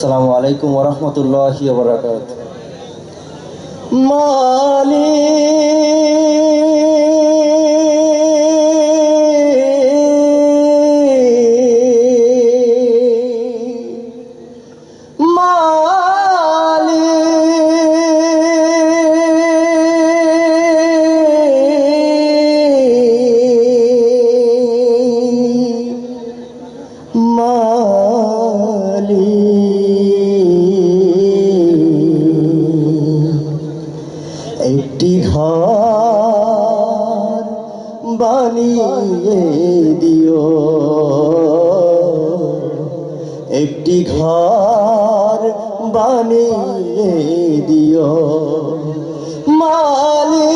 আসসালামু আলাইকুম ওরহমতুল্লাহ বরাকাত বানিয়ে দিও। একটি ঘর বানিয়ে দিও। মালিক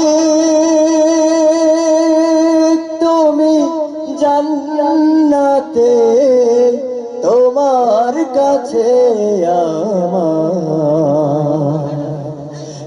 তুমি জান্নাতে তোমার কাছে আমার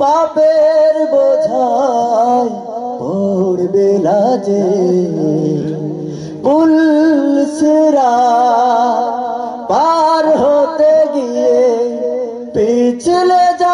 পাপের বোঝায় পড়বে না যে পুলসরা পার হতে গিয়ে পিছলে যাবে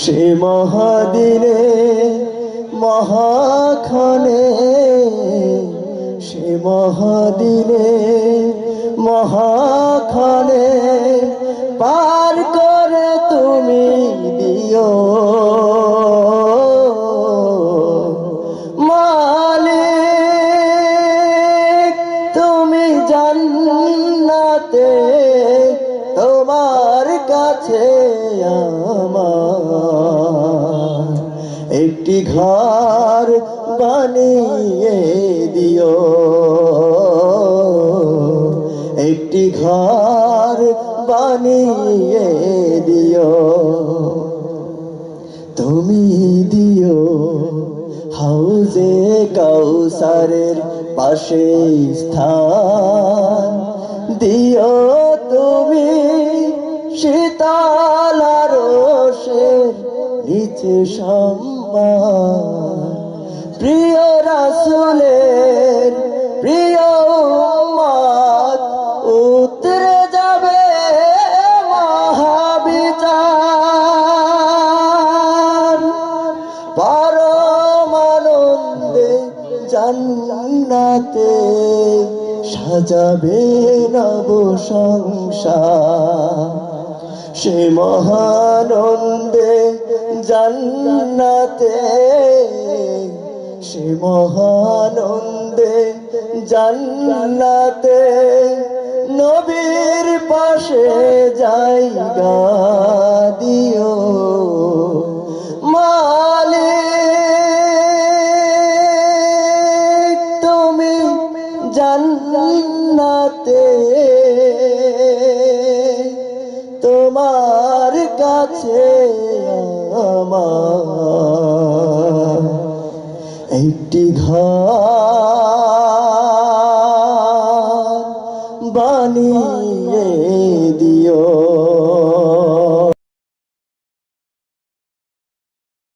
সে মহাদিনে মহাখানে সে মহাদিনে মহাক্ষণে তোমার কাছে একটি ঘর বানিয়ে দিও। একটি ঘর বানিয়ে দিও। তুমি দিও হাউজে কাউসারের পাশে স্থান। দিও তুমি সম্মান। প্রিয় রাসুলের প্রিয় উম্মত, উতরে যাবে মহাবিচার। পরমানন্দে জান্নাতে সাজাবে নব সংসার সে মহানন্দে জান্নাতে সে মহানন্দে জান্নাতে নবীর পাশে জায়গা দিও। মালিক তুমি জান্নাতে তোমার কাছে আমার একটি ঘর